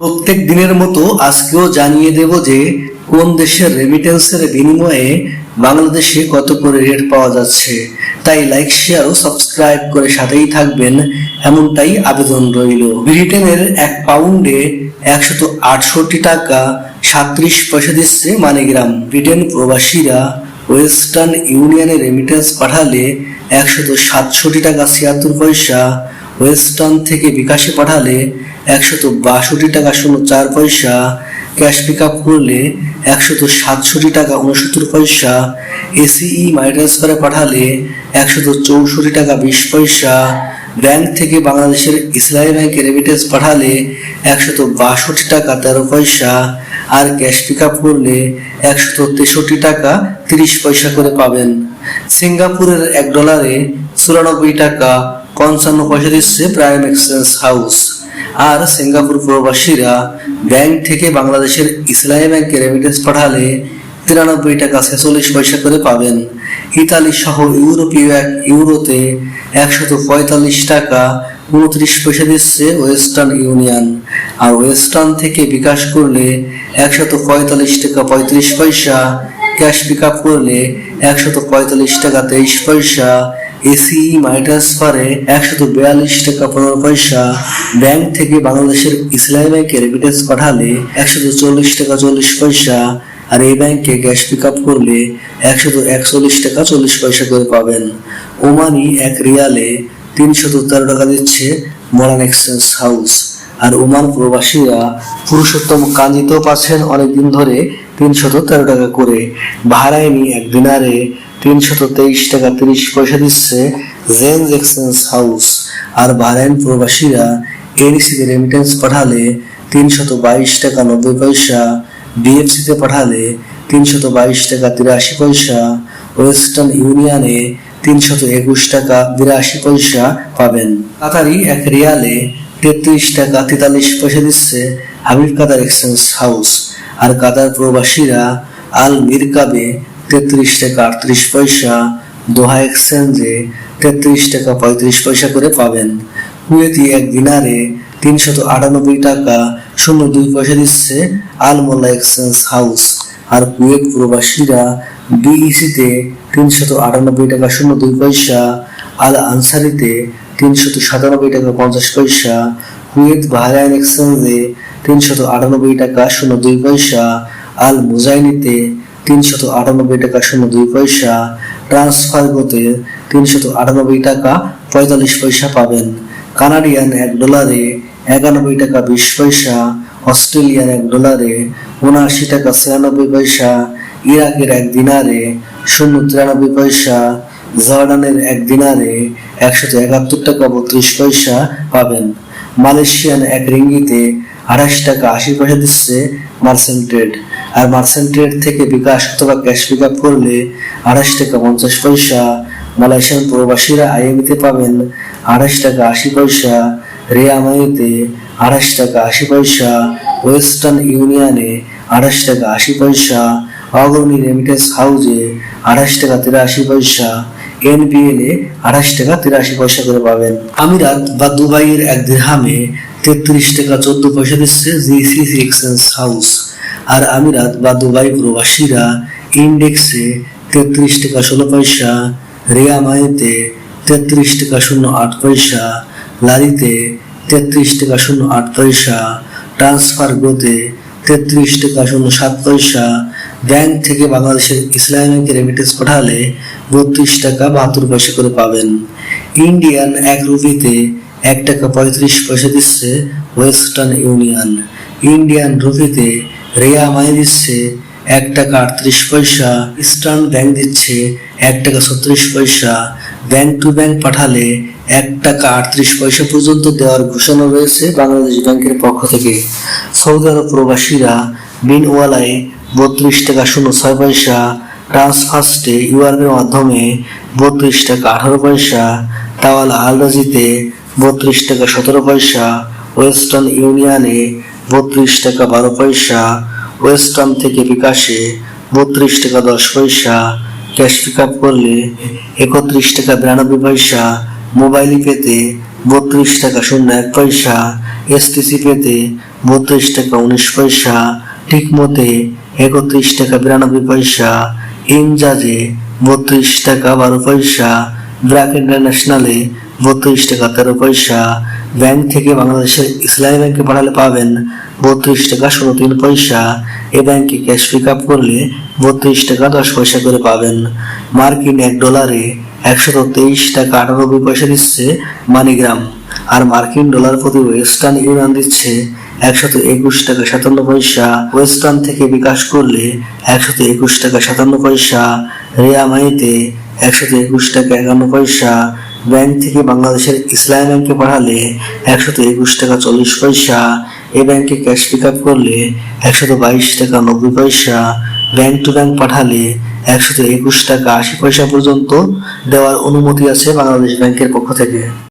প্রত্যেক দিনের মতো আজকেও জানিয়ে দেব যে কোন দেশের রেমিটেন্সের বিনিময়ে বাংলাদেশে কত করে রেট পাওয়া যাচ্ছে। তাই লাইক শেয়ার ও সাবস্ক্রাইব করে সাথেই থাকবেন। এমনটাই আবেদন রইল। ব্রিটেনের এক পাউন্ডে একশত আটষট্টি টাকা সাত্রিশ পয়সা দিচ্ছে মানিগ্রাম। ব্রিটেন প্রবাসীরা ওয়েস্টার্ন ইউনিয়নে রেমিটেন্স পাঠালে একশত সাতষট্টি টাকা ছিয়াত্তর পয়সা ওয়েস্টার্ন থেকে বিকাশে পাঠালে একশত বাষট্টি টাকা শূন্য চার পয়সা, ক্যাশ পিক আপ করলে একশত সাতষট্টি টাকা উনসত্তর পয়সা এসিই মানি ট্রান্সফারে পাঠালে একশত চৌষট্টি টাকা বিশ পয়সা, ব্যাংক থেকে বাংলাদেশের ইসলামী ব্যাংকে রেমিটেন্স পাঠালে একশত বাষট্টি টাকা তেরো পয়সা আর ক্যাশ পিক আপ করলে একশত তেষট্টি টাকা তিরিশ পয়সা করে পাবেন। সিঙ্গাপুরের এক ডলারে চুরানব্বই টাকা পঞ্চান্ন পয়সা দিচ্ছে প্রাইম এক্সচেঞ্জ হাউস আর সিঙ্গাপুর প্রবাসীরা ব্যাংক থেকে বাংলাদেশের ইসলামী ব্যাংকে রেমিটেন্স পাঠালে তিরানব্বই টাকা ছেচল্লিশ পয়সা করে পাবেন। ইতালি সহ ইউরোপীয় এক ইউরোতে একশত পঁয়তাল্লিশ টাকা উনত্রিশ পয়সা দিচ্ছে ওয়েস্টার্ন ইউনিয়ন আর ওয়েস্টার্ন থেকে বিকাশ করলে একশত পঁয়তাল্লিশ টাকা পঁয়ত্রিশ পয়সা ক্যাশ পিক আপ করলে একশত পঁয়তাল্লিশ টাকা তেইশ পয়সা এসি মানি ট্রান্সফারে একশত বিয়াল্লিশ টাকা পনেরো পয়সা ব্যাংক থেকে বাংলাদেশের ইসলামী ব্যাংকে রেমিটেন্স পাঠালে একশত চল্লিশ টাকা চল্লিশ পয়সা আর এই ব্যাংকে গ্যাস পিক আপ করলে একশত একচল্লিশ টাকা চল্লিশ পয়সা করে পাবেন। ওমানি এক রিয়ালে তিনশত তেরো টাকা দিচ্ছে মরান এক্সচেঞ্জ হাউস আর ওমান প্রবাসীরা পুরুষোত্তম কাঞ্জিতেও পাচ্ছেন অনেকদিন ধরে তিনশত তেরো টাকা করে। বাহারাইনি এক দিনারে তিনশত তেইশ টাকা তিরিশ পয়সা দিচ্ছে জেন্স এক্সচেঞ্জ হাউস আর বাহরাইন প্রবাসীরা এডিসিতে রেমিটেন্স পাঠালে তিনশত বাইশ টাকা নব্বই পয়সা বিএফসিতে পাঠালে তিনশত বাইশ টাকা তিরাশি পয়সা ওয়েস্টার্ন ইউনিয়নে তিনশত একুশ টাকা বিরাশি পয়সা পাবেন। কাতারি এক রিয়ালে তেত্রিশ টাকা তেতাল্লিশ পয়সা দিচ্ছে হাবিব কাতার এক্সচেঞ্জ হাউস আর কাতার প্রবাসীরা আল মিরকাবে তেত্রিশ টাকা আটত্রিশ পয়সা। দোহা এক্সচেঞ্জে তেত্রিশ টাকা পঁয়ত্রিশ পয়সা করে পাবেন। কুয়েতি এক দিনারে তিনশত আটানব্বই টাকা শূন্য দুই পয়সা দিচ্ছে আল মোল্লা এক্সচেঞ্জ হাউস আর কুয়েত প্রবাসীরা বিইসিতে তিনশত আটানব্বই টাকা শূন্য দুই পয়সা, আল আনসারিতে তিনশত সাতানব্বই টাকা পঞ্চাশ পয়সা, কুয়েত বাহরাইন এক্সচেঞ্জে তিনশত আটানব্বই টাকা শূন্য দুই পয়সা, আল মুজাইনিতে তিনশত আটানব্বই টাকা শূন্য দুই পয়সা। ট্রান্সফার গোতে তিনশত আটানব্বই টাকা পঁয়তাল্লিশ পয়সা পাবেন। কানাডিয়ান এক ডলারে একানব্বই টাকা বিশ পয়সা অস্ট্রেলিয়ান এক ডলারে উনআশি টাকা ছিয়ানব্বই পয়সা ইরাকের এক দিনারে শূন্য তিরানব্বই পয়সা জর্ডানের এক দিনারে একশত একাত্তর টাকা বত্রিশ পয়সা পাবেন। মালয়েশিয়ান এক রিঙ্গিতে আঠাশ টাকা আশি পয়সা দিচ্ছে মার্সেন্ট ট্রেড আর মার্সেন্ট ট্রেড থেকে বিকাশ অথবা ক্যাশ পিক আপ করলে আঠাশ টাকা পঞ্চাশ পয়সা। মালয়েশিয়ান প্রবাসীরা আইএমিতে পাবেন আঠাশ টাকা আশি পয়সা। রেয়ামাইতে আঠাশ টাকা আশি পয়সা। ওয়েস্টার্ন ইউনিয়নে আঠাশ টাকা আশি পয়সা। অগ্রণী রেমিটেন্স হাউজে আঠাশ টাকা তিরাশি পয়সা। এনবিএল এ আঠাশ টাকা তিরাশি পয়সা করে পাবেন। আমিরাত বা দুবাইয়ের এক দিরহামে তেত্রিশ টাকা চোদ্দ পয়সা দিচ্ছে জিসিসি এক্সচেঞ্জ হাউস আর আমিরাত বা দুবাই প্রবাসীরা ইন্ডেক্সে তেত্রিশ টাকা ষোলো পয়সা রিয়ামাইতে তেত্রিশ টাকা শূন্য আট পয়সা, লারিতে তেত্রিশ টাকা শূন্য আট পয়সা, ট্রান্সফার গোতে তেত্রিশ টাকা শূন্য সাত পয়সা, ব্যাংক থেকে বাংলাদেশের ইসলামিক রেমিটেন্স পাঠালে বত্রিশ টাকা বাহাত্তর পয়সা করে পাবেন। ইন্ডিয়ান এক রুপিতে এক টাকা পঁয়ত্রিশ পয়সা দিচ্ছে ওয়েস্টার্ন ইউনিয়ন। ইন্ডিয়ান রুপিতে রেয়া মাই দিচ্ছে এক টাকা আটত্রিশ পয়সা ইস্টার্ন ব্যাংক দিচ্ছে এক টাকা ছত্রিশ পয়সা। ব্যাংক টু ব্যাংক পাঠালে এক টাকা আটত্রিশ পয়সা পর্যন্ত দেওয়ার ঘোষণা রয়েছে বাংলাদেশ ব্যাংকের পক্ষ থেকে। সৌদি আরব প্রবাসীরা বিনওয়ালায় বত্রিশ টাকা শূন্য ছয় পয়সা ট্রান্সফার্স্টে ইউআরএর মাধ্যমে বত্রিশ টাকা আঠারো পয়সা, তাওয়াল আলরাজিতে বত্রিশ টাকা সতেরো পয়সা, ওয়েস্টার্ন ইউনিয়নে বত্রিশ টাকা বারো পয়সা ওয়েস্টার্ন থেকে বিকাশে বত্রিশ টাকা দশ পয়সা ক্যাশ পিক আপ করলে একত্রিশ টাকা বিরানব্বই পয়সা মোবাইল পেতে বত্রিশ টাকা শূন্য এক পয়সা এসটিসি পেতে বত্রিশ টাকা উনিশ পয়সা ঠিক মতে একত্রিশ টাকা বিরানব্বই পয়সা ইনজাজে বত্রিশ টাকা বারো পয়সা ব্র্যাক ইন্টারন্যাশনালে বত্রিশ টাকা, তেরো পয়সা। ব্যাংক থেকে বাংলাদেশের ইসলামী ব্যাংকে পাঠালে পাবেন বত্রিশ টাকা, ষোলো তিন পয়সা। এ ব্যাংকে ক্যাশ পিক আপ করলে বত্রিশ টাকা, দশ পয়সা করে পাবেন। মার্কিন এক ডলারে একশত তেইশ টাকা আটানব্বই পয়সা দিচ্ছে মানিগ্রাম। আর মার্কিন ডলার প্রতি ওয়েস্টার্ন ইউনিয়ন দিচ্ছে একশত একুশ টাকা, সাতান্ন পয়সা। ওয়েস্টার্ন থেকে বিকাশ করলে একশত একুশ টাকা, সাতান্ন পয়সা। রেয়ামাইতে একশত একুশ টাকা, একান্ন পয়সা। ব্যাংক থেকে বাংলাদেশের ইসলামী ব্যাংকে পাঠালে একশত একুশ টাকা চল্লিশ পয়সা, এ ব্যাংকে ক্যাশ পিক আপ করলে একশত বাইশ টাকা নব্বই পয়সা, ব্যাংক টু ব্যাংক পাঠালে একশত একুশ টাকা আশি পয়সা পর্যন্ত দেওয়ার অনুমতি আছে বাংলাদেশ ব্যাংকের পক্ষ থেকে।